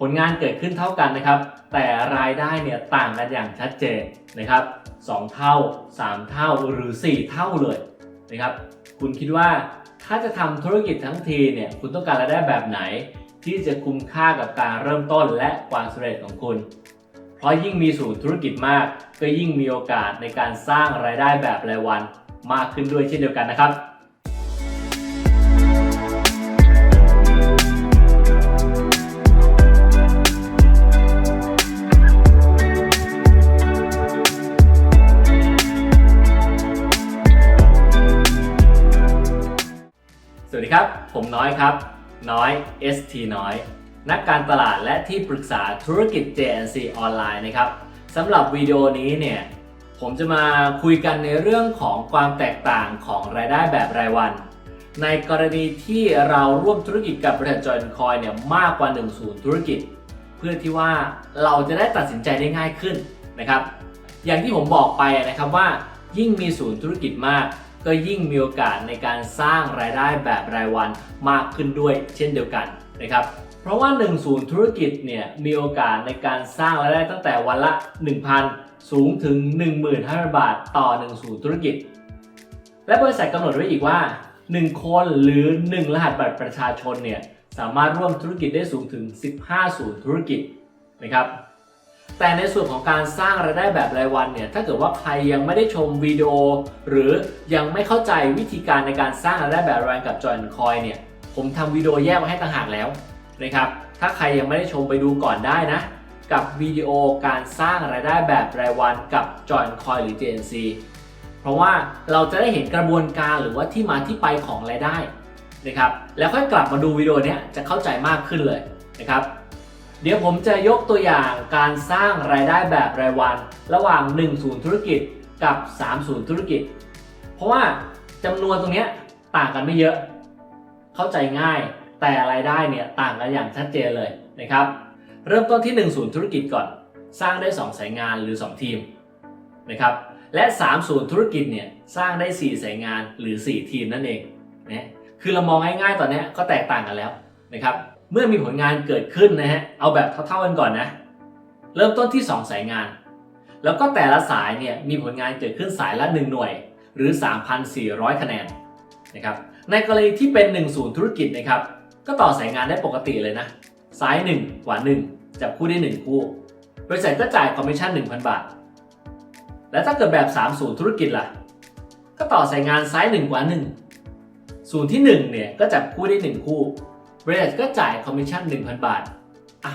ผลงานเกิดขึ้นเท่ากันนะครับ แต่รายได้เนี่ยต่างกันอย่างชัดเจนนะครับ2เท่า 3 เท่าหรือ 4 เท่าเลยนะครับ คุณคิดว่าถ้าจะทำธุรกิจทั้งทีเนี่ยคุณต้องการรายได้แบบไหน ที่จะคุ้มค่ากับการเริ่มต้นและความสำเร็จของคุณ เพราะยิ่งมีศูนย์ธุรกิจมาก ก็ยิ่งมีโอกาสในการสร้างรายได้แบบรายวันมากขึ้นด้วยเช่นเดียวกันนะครับ ดีครับ ผมน้อยครับ น้อย ST น้อย นักการตลาดและที่ปรึกษาธุรกิจ JNC ออนไลน์นะครับสำหรับวิดีโอนี้เนี่ยผมจะมาคุยกันในเรื่องของความแตกต่างของรายได้แบบรายวัน ในกรณีที่เราร่วมธุรกิจกับบริษัทจอยคอยเนี่ยมากกว่า1ศูนย์ธุรกิจ เพื่อที่ว่าเราจะได้ตัดสินใจได้ง่ายขึ้นนะครับ อย่างที่ผมบอกไปนะครับว่ายิ่งมีศูนย์ธุรกิจมาก ก็ยิ่งมีโอกาสในการสร้างรายได้แบบรายวันมากขึ้นด้วยเช่นเดียวกันนะครับเพราะว่า 1 ศูนย์ธุรกิจเนี่ยมีโอกาสในการสร้างรายได้ตั้งแต่วันละ 1,000 สูงถึง 15,000 บาทต่อ 1 ศูนย์ธุรกิจ และบริษัทกำหนดไว้อีกว่า 1 คนหรือ 1 รหัสบัตรประชาชนเนี่ยสามารถร่วมธุรกิจได้สูงถึง 15 ศูนย์ธุรกิจนะครับ แต่ในส่วนของการสร้างรายได้แบบรายวันเนี่ยถ้าเกิดว่าใครยังไม่ได้ชมวิดีโอ หรือยังไม่เข้าใจวิธีการในการสร้างรายได้แบบรายวันกับ Join Coin เนี่ยผมทำวิดีโอแยกไว้ให้ต่างหากแล้วนะครับถ้าใครยังไม่ได้ชมไปดูก่อนได้นะกับวิดีโอการสร้างรายได้แบบรายวันกับ Join Coin หรือ JNC เพราะว่าเราจะได้เห็นกระบวนการหรือว่าที่มาที่ไปของรายได้นะครับแล้วค่อยกลับมาดูวิดีโอนี้จะเข้าใจมากขึ้นเลยนะครับ เดี๋ยวผมจะยกตัวอย่างการสร้างรายได้แบบรายวัน ระหว่าง 1 ศูนย์ธุรกิจกับ 3 ศูนย์ธุรกิจ เพราะว่าจำนวนตรงนี้ต่างกันไม่เยอะ เข้าใจง่ายแต่รายได้เนี่ยต่างกันอย่างชัดเจนเลยนะครับ เริ่มต้นที่ 1 ศูนย์ธุรกิจก่อน สร้างได้ 2 สายงานหรือ 2 ทีมนะครับและ 3 ศูนย์ธุรกิจเนี่ยสร้างได้ 4 สายงานหรือ 4 ทีมนั่นเองนะคือเรามองง่ายๆตอนนี้ก็แตกต่างกันแล้วนะครับ เมื่อมีผลงานเกิดขึ้นนะฮะ เอาแบบเท่าๆกันก่อนนะ เริ่มต้นที่ 2 สายงาน แล้วก็แต่ละสายเนี่ยมีผลงานเกิดขึ้นสายละ 1 หน่วย หรือ 3,400 คะแนนนะครับ ในกรณีที่เป็น 1 ศูนย์ธุรกิจนะครับ ก็ต่อสายงานได้ปกติเลยนะ สาย 1 กว่า 1 จับคู่ได้ 1 คู่ บริษัทก็จ่ายคอมมิชชั่น 1,000 บาท แล้วถ้าเกิดแบบ 3 ศูนย์ธุรกิจล่ะ ก็ต่อสายงานซ้าย 1 กว่า 1 ศูนย์ที่1เนี่ยก็จับคู่ได้ 1 คู่ บริษัทก็จ่ายคอมมิชชั่น 1,000 บาท อะ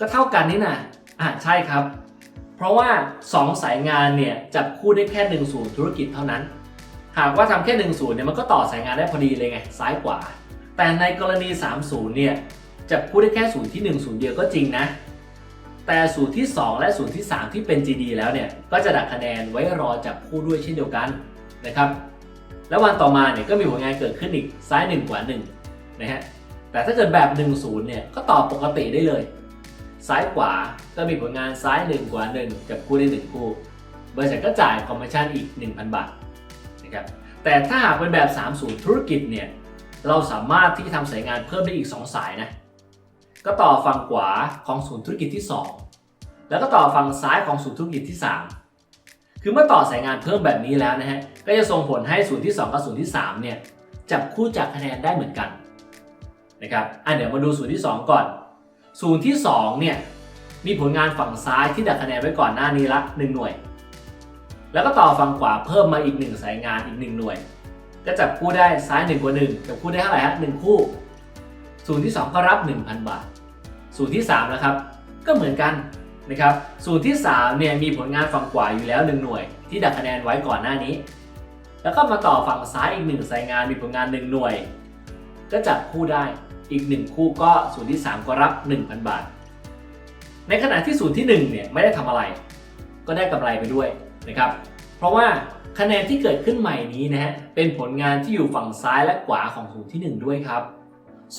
ก็เท่ากันนี่นะอะใช่ครับ เพราะว่า 2 สายงานเนี่ยจับคู่ได้แค่1ศูนย์ธุรกิจเท่านั้น หากว่าทำแค่1ศูนย์เนี่ยมันก็ต่อสายงานได้พอดีเลยไง ซ้ายขวา แต่ในกรณี3ศูนย์เนี่ยจับคู่ได้แค่ศูนย์ที่1ศูนย์เดียวก็จริงนะ แต่ศูนย์ที่ 2 และศูนย์ที่ 3 ที่เป็น GD แล้วเนี่ยก็จะดักคะแนนไว้รอจับคู่ด้วยเช่นเดียวกันนะครับ แล้ววันต่อมาเนี่ยก็มีผลงานเกิดขึ้นอีกซ้าย1กว่า1 นะฮะแต่ถ้าเกิดแบบ 1 0 เนี่ยก็ตอบปกติได้เลย ซ้ายขวาก็มีผลงานซ้าย 1 กว่า1กับคู่ได้ 1 คู่ บริษัทก็จ่ายคอมมิชชั่นอีก 1,000 บาทนะครับแต่ถ้าหากเป็นแบบ 3 0 ธุรกิจเนี่ยเราสามารถที่ทำสายงานเพิ่มได้อีก 2 สายนะก็ต่อฝั่งขวาของศูนย์ธุรกิจที่ 2 แล้วก็ต่อฝั่งซ้ายของศูนย์ธุรกิจที่ 3 คือเมื่อต่อสายงานเพิ่มแบบนี้แล้วนะฮะก็จะส่งผลให้ศูนย์ที่ 2 กับศูนย์ที่3เนี่ยจับคู่จากคะแนนได้เหมือนกัน นะครับอะเดี๋ยวมาดูศูนย์ที่ 2 ก่อนศูนย์ที่ 2 เนี่ย มีผลงานฝั่งซ้ายที่ดักคะแนนไว้ก่อนหน้านี้ละ 1 หน่วย แล้วก็ต่อฝั่งขวาเพิ่มมาอีก 1 สายงานอีก 1 หน่วย ก็จับคู่ได้ซ้าย1กว่า1จับคู่ได้เท่าไหร่ฮะ1คู่ศูนย์ที่ 2 ก็รับ 1,000 บาทศูนย์ที่3นะครับ ก็เหมือนกันนะครับศูนย์ที่ 3 เนี่ย มีผลงานฝั่งขวาอยู่แล้ว 1 หน่วย ที่ดักคะแนนไว้ก่อนหน้านี้ แล้วก็มาต่อฝั่งซ้ายอีก 1 สายงานมีผลงาน 1 หน่วย ก็จับคู่ได้ อีก 1 คู่ก็ศูนย์ที่ 3 ก็รับ 1,000 บาท ในขณะที่ศูนย์ที่1เนี่ยไม่ได้ทำอะไร ก็ได้กำไรไปด้วยนะครับ เพราะว่าคะแนนที่เกิดขึ้นใหม่นี้นะฮะเป็นผลงานที่อยู่ฝั่งซ้ายและขวาของศูนย์ที่ 1 ด้วยครับ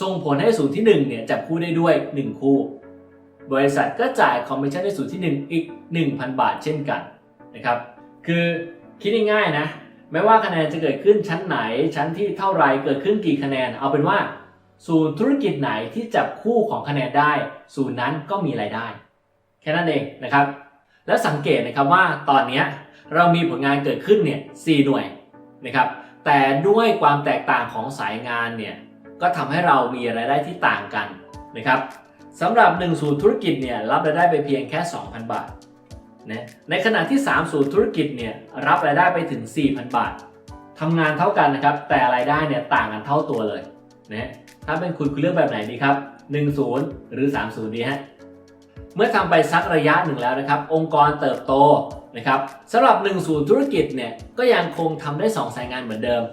ส่งผลให้ศูนย์ที่1เนี่ยจับคู่ได้ด้วย 1 คู่ บริษัทก็จ่ายคอมมิชชั่นในศูนย์ที่ 1 อีก 1,000 บาทเช่นกันนะครับ คือคิดง่ายๆนะไม่ว่าคะแนนจะเกิดขึ้นชั้นไหนชั้นที่เท่าไรเกิดขึ้นกี่คะแนน เอาเป็นว่า ศูนย์ธุรกิจไหนที่จับคู่ของคะแนนได้ ศูนย์นั้นก็มีรายได้ แค่นั้นเองนะครับ แล้วสังเกตนะครับว่าตอนนี้เรามีผลงานเกิดขึ้นเนี่ย4หน่วยนะครับแต่ด้วยความแตกต่างของสายงานเนี่ยก็ทำให้เรามีรายได้ที่ต่างกันนะครับสำหรับ1ศูนย์ธุรกิจเนี่ยรับรายได้ไปเพียงแค่ 2,000 บาทนะในขณะที่3ศูนย์ธุรกิจเนี่ยรับรายได้ไปถึง 4,000 บาททำงานเท่ากันนะครับแต่รายได้เนี่ยต่างกันเท่าตัวเลย นะถ้าเป็นคุณคุณเลือกแบบไหนดีครับ1ศูนย์หรือ3ศูนย์ดีฮะเมื่อทำไปสักระยะหนึ่งแล้วนะครับ องค์กรเติบโตนะครับสำหรับ1ศูนย์ธุรกิจเนี่ยก็ยังคงทำได้ 2 สายงานเหมือนเดิม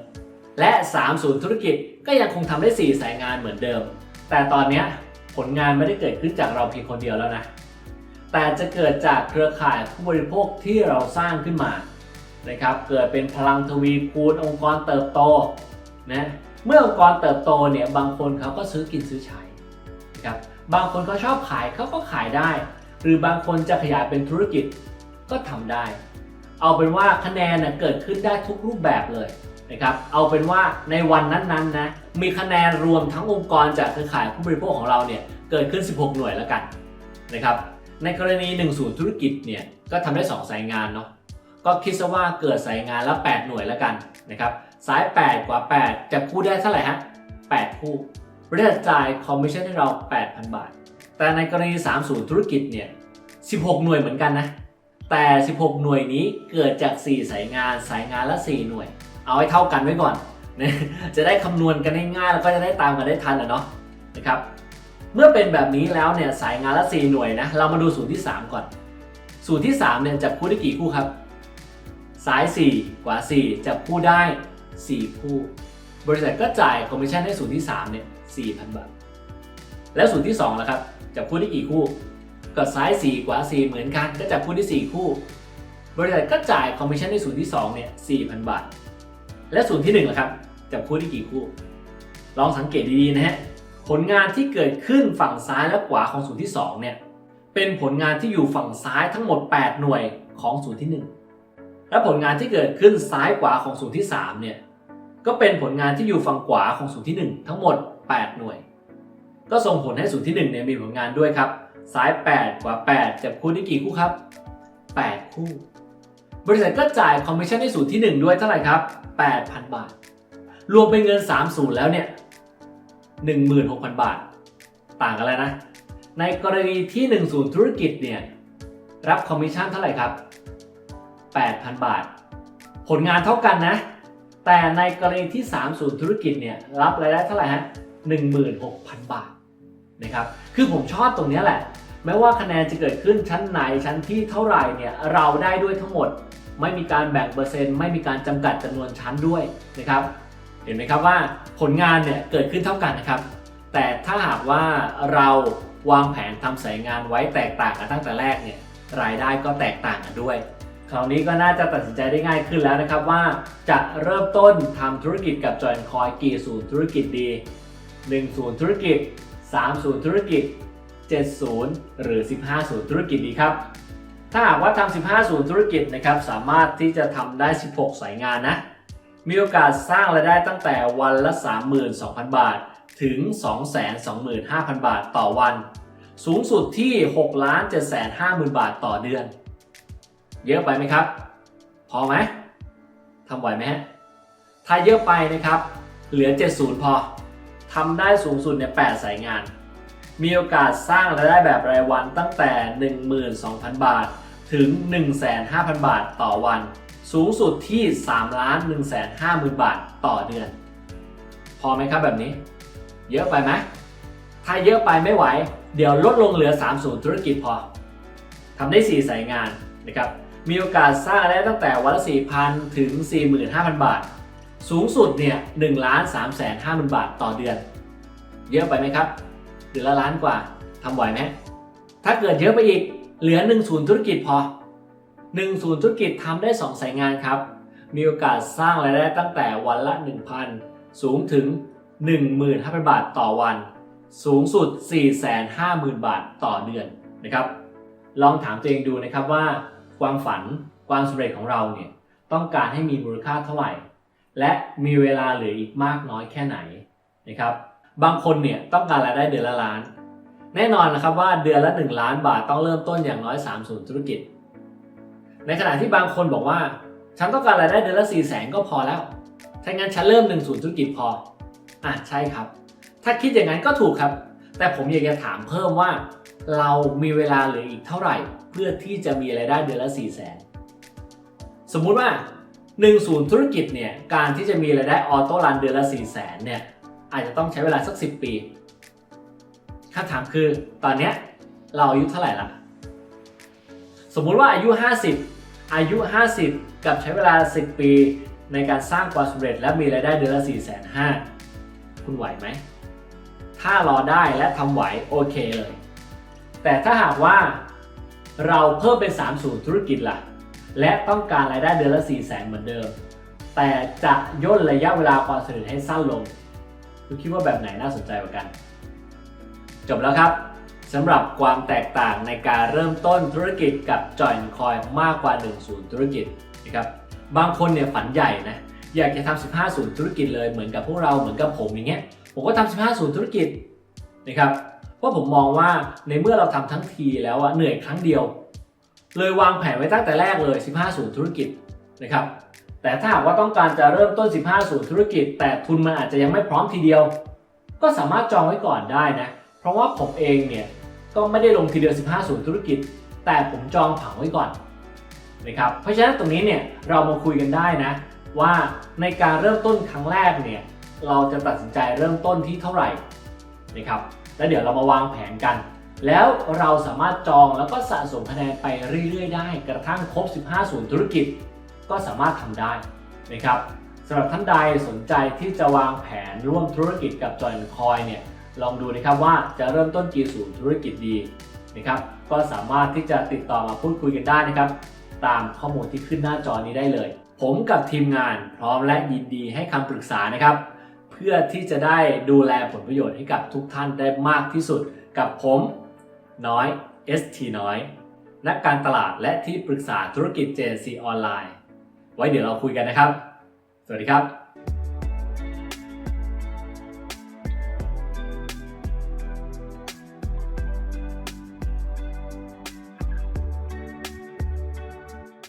และ3ศูนย์ธุรกิจก็ยังคงทำได้ 4 สายงานเหมือนเดิม แต่ตอนนี้ผลงานไม่ได้เกิดขึ้นจากเราเพียงคนเดียวแล้วนะแต่จะเกิดจากเครือข่ายผู้บริโภคที่เราสร้างขึ้นมานะครับเกิดเป็นพลังทวีคูณองค์กรเติบโตนะ เมื่อองค์กรเติบโตเนี่ยบางคนเขาก็ซื้อกินซื้อใช้ครับบางคนเขาชอบขายเขาก็ขายได้ หรือบางคนจะขยายเป็นธุรกิจก็ทำได้ เอาเป็นว่าคะแนนนะเกิดขึ้นได้ทุกรูปแบบเลยนะครับเอาเป็นว่าในวันนั้นๆนะมีคะแนนรวมทั้งองค์กรจากเครือข่ายผู้บริโภคของเราเนี่ยเกิดขึ้น 16 หน่วยแล้วกันนะครับในกรณี1ศูนย์ธุรกิจเนี่ยก็ทำได้ 2 สายงานเนาะก็คิดซะว่าเกิดสายงานละ 8 หน่วยแล้วกันนะครับ สาย 8 กว่า 8 จะคู่ได้เท่าไหร่ฮะ 8 คู่บริษัทจ่ายคอมมิชชั่นให้เรา 8,000 บาท แต่ในกรณี 30 ธุรกิจเนี่ย 16 หน่วยเหมือนกันนะ แต่ 16 หน่วยนี้เกิดจาก 4 สายงานสายงานละ 4 หน่วย เอาให้เท่ากันไว้ก่อนนะจะได้คำนวณกันง่ายๆแล้วก็จะได้ตามกันได้ทันอะเนาะนะครับเมื่อเป็นแบบนี้แล้วเนี่ยสายงานละ 4 หน่วยนะเรามาดูสูตรที่ 3 ก่อน สูตรที่3เนี่ยจับคู่ได้กี่คู่ครับ สาย 4 กว่า 4 จับคู่ได้ 4คู่บริษัทก็จ่ายคอมมิชชั่นให้สูตรที่3เนี่ย4,000 บาท แล้วสูตรที่2ล่ะครับจับคู่ได้กี่คู่ก็ซ้าย4กว่า4 เหมือนกัน ก็จับคู่ได้4คู่ บริษัทก็จ่ายคอมมิชชั่นในสูตรที่2เนี่ย4,000 บาท และสูตรที่1ล่ะครับจับคู่ได้กี่คู่ ลองสังเกตดีๆนะฮะผลงานที่เกิดขึ้นฝั่งซ้ายและขวาของสูตรที่2เนี่ยเป็นผลงานที่อยู่ฝั่งซ้ายทั้งหมด 8 หน่วยของสูตรที่ 1 และผลงานที่เกิดขึ้นซ้ายขวาของสูตรที่3เนี่ย ก็เป็นผลงานที่อยู่ฝั่งขวาของสูตรที่ 1 ทั้งหมด 8 หน่วย ก็ส่งผลให้สูตรที่1เนี่ยมีผลงานด้วยครับ ซ้าย 8 กว่า 8 จับคู่ได้กี่คู่ครับ 8 คู่ บริษัทก็จ่ายคอมมิชชั่นให้สูตรที่ 1 ด้วยเท่าไหร่ครับ 8,000 บาท รวมเป็นเงิน3สูตรแล้วเนี่ย16,000 บาท ต่างกันแล้วนะ ในกรณีที่1ศูนย์ธุรกิจเนี่ยรับคอมมิชชั่นเท่าไหร่ครับ 8,000 บาท ผลงานเท่ากันนะ แต่ในกรณีที่ 3 ศูนย์ธุรกิจเนี่ยรับรายได้เท่าไหร่ฮะ16,000 บาทนะครับคือผมชอบตรงนี้แหละ แม้ว่าคะแนนจะเกิดขึ้นชั้นไหนชั้นที่เท่าไหร่เนี่ยเราได้ด้วยทั้งหมด ไม่มีการแบ่งเปอร์เซ็นต์ ไม่มีการจำกัดจำนวนชั้นด้วยนะครับเห็นไหมครับว่าผลงานเนี่ยเกิดขึ้นเท่ากันนะครับ แต่ถ้าหากว่าเราวางแผนทำสายงานไว้แตกต่างกันตั้งแต่แรกเนี่ยรายได้ก็แตกต่างกันด้วย คราวนี้ก็น่าจะตัดสินใจได้ง่ายขึ้นแล้วนะครับว่าจะเริ่มต้นทำธุรกิจกับจอยคอยกี่ศูนย์ธุรกิจดี 1 ศูนย์ธุรกิจ 3 ศูนย์ธุรกิจ 7 ศูนย์หรือ 15 ศูนย์ธุรกิจดีครับ ถ้าหากว่าทำ15 ศูนย์ธุรกิจนะครับสามารถที่จะทำได้ 16 สายงานนะ มีโอกาสสร้างรายได้ตั้งแต่วันละ 32,000 บาท ถึง 225,000 บาทต่อวัน สูงสุดที่ 6 750,000 บาทต่อเดือน เยอะไปไหมครับ พอไหมทำไหวไหมฮะถ้าเยอะไปนะครับ เหลือ 70 พอทำได้สูงสุดเนี่ย8สายงาน มีโอกาสสร้างรายได้แบบรายวันตั้งแต่ 12,000 บาท ถึง 15,000 บาทต่อวัน สูงสุดที่3ล้าน1 5 0 0 0 0 บาทต่อเดือน พอไหมครับแบบนี้ เยอะไปไหมถ้าเยอะไปไม่ไหว เดี๋ยวลดลงเหลือ3ศูนย์ธุรกิจพอทำได้ 4 สายงานนะครับ มีโอกาสสร้างรายได้ตั้งแต่วันละ 4,000 ถึง 45,000 บาท สูงสุดเนี่ย1ล้าน3แสน5หมื่นบาทต่อเดือน เยอะไปไหมครับเดือนละล้านกว่าทำไหวไหมถ้าเกิดเยอะไปอีกเหลือ1ศูนย์ธุรกิจพอ1ศูนย์ธุรกิจทำได้ 2 สายงานครับ มีโอกาสสร้างรายได้ตั้งแต่วันละ 1,000 สูงถึง 15,000 บาทต่อวัน สูงสุด 450,000 บาทต่อเดือนนะครับ ลองถามตัวเองดูนะครับว่า ความฝัน ความสำเร็จของเราเนี่ยต้องการให้มีมูลค่าเท่าไหร่ และมีเวลาเหลืออีกมากน้อยแค่ไหนนะครับ บางคนเนี่ยต้องการรายได้เดือนละล้าน แน่นอนนะครับว่าเดือนละ 1 ล้านบาทต้องเริ่มต้นอย่างน้อย3ศูนย์ธุรกิจ ในขณะที่บางคนบอกว่า ฉันต้องการรายได้เดือนละ4ี่แสนก็พอแล้ว ถ้างั้นฉันเริ่ม1ศูนย์ธุรกิจพออะใช่ครับ ถ้าคิดอย่างนั้นก็ถูกครับ แต่ผมอยากจะถามเพิ่มว่า เรามีเวลาเหลืออีกเท่าไหร่ เพื่อที่จะมีรายได้เดือนละ4ี่แสนสมมุติว่า 1 ศูนย์ธุรกิจเนี่ยการที่จะมีรายได้ออโต้รันเดือนละ4ี่แสนเนี่ยอาจจะต้องใช้เวลาสัก 10 ปีคำถามคือตอนเนี้ยเราอายุเท่าไหร่ละสมมุติว่าอายุ 50 อายุ 50 กับใช้เวลา 10 ปีในการสร้างความสำเร็จและมีรายได้เดือนละ 4 5 0 0 0คุณไหวไหม ถ้ารอได้และทำไหว โอเคเลย แต่ถ้าหากว่าเราเพิ่มเป็น 3 ศูนย์ธุรกิจล่ะ และต้องการรายได้เดือนละ 4 0 0 0 0 0เหมือนเดิม แต่จะย่นระยะเวลาความสำเร็จให้สั้นลง คุณคิดว่าแบบไหนน่าสนใจกว่ากัน จบแล้วครับสำหรับความแตกต่างในการเริ่มต้นธุรกิจกับ Join Coin มากกว่า 1 ศูนย์ธุรกิจนะครับบางคนเนี่ยฝันใหญ่นะอยากจะทำ15 ศูนย์ธุรกิจเลยเหมือนกับพวกเราเหมือนกับผมอย่างเงี้ยผมก็ทำ15 ศูนย์ธุรกิจนะครับ เพราผมมองว่าในเมื่อเราทำทั้งทีแล้วอะเหนื่อยครั้งเดียว เลยวางแผนไว้ตั้งแต่แรกเลย 15 ศูนย์ธุรกิจนะครับแต่ถ้าหากว่าต้องการจะเริ่มต้น 15 ศูนย์ธุรกิจ แต่ทุนมันอาจจะยังไม่พร้อมทีเดียว ก็สามารถจองไว้ก่อนได้นะ เพราะว่าผมเองเนี่ยก็ไม่ได้ลงทีเดียว 15 ศูนย์ธุรกิจ แต่ผมจองผังไว้ก่อนนะครับเพราะฉะนั้นตรงนี้เนี่ยเรามาคุยกันได้นะ ว่าในการเริ่มต้นครั้งแรกเนี่ยเราจะตัดสินใจเริ่มต้นที่เท่าไหร่นะครับ แล้วเดี๋ยวเรามาวางแผนกัน แล้วเราสามารถจองแล้วก็สะสมคะแนนไปเรื่อยๆ ได้ กระทั่งครบ 15 ศูนย์ธุรกิจ ก็สามารถทำได้นะครับสำหรับท่านใดสนใจที่จะวางแผนร่วมธุรกิจกับ Join Coin เนี่ยลองดูนะครับว่าจะเริ่มต้นกี่ศูนย์ธุรกิจดีนะครับก็สามารถที่จะติดต่อมาพูดคุยกันได้นะครับ ตามข้อมูลที่ขึ้นหน้าจอนี้ได้เลย ผมกับทีมงานพร้อมและยินดีให้คำปรึกษานะครับ เพื่อที่จะได้ดูแลผลประโยชน์ให้กับทุกท่านได้มากที่สุดกับผมน้อย ST น้อย นักการตลาดและที่ปรึกษาธุรกิจ JNC ออนไลน์ ไว้เดี๋ยวเราคุยกันนะครับ สวัสดีครับ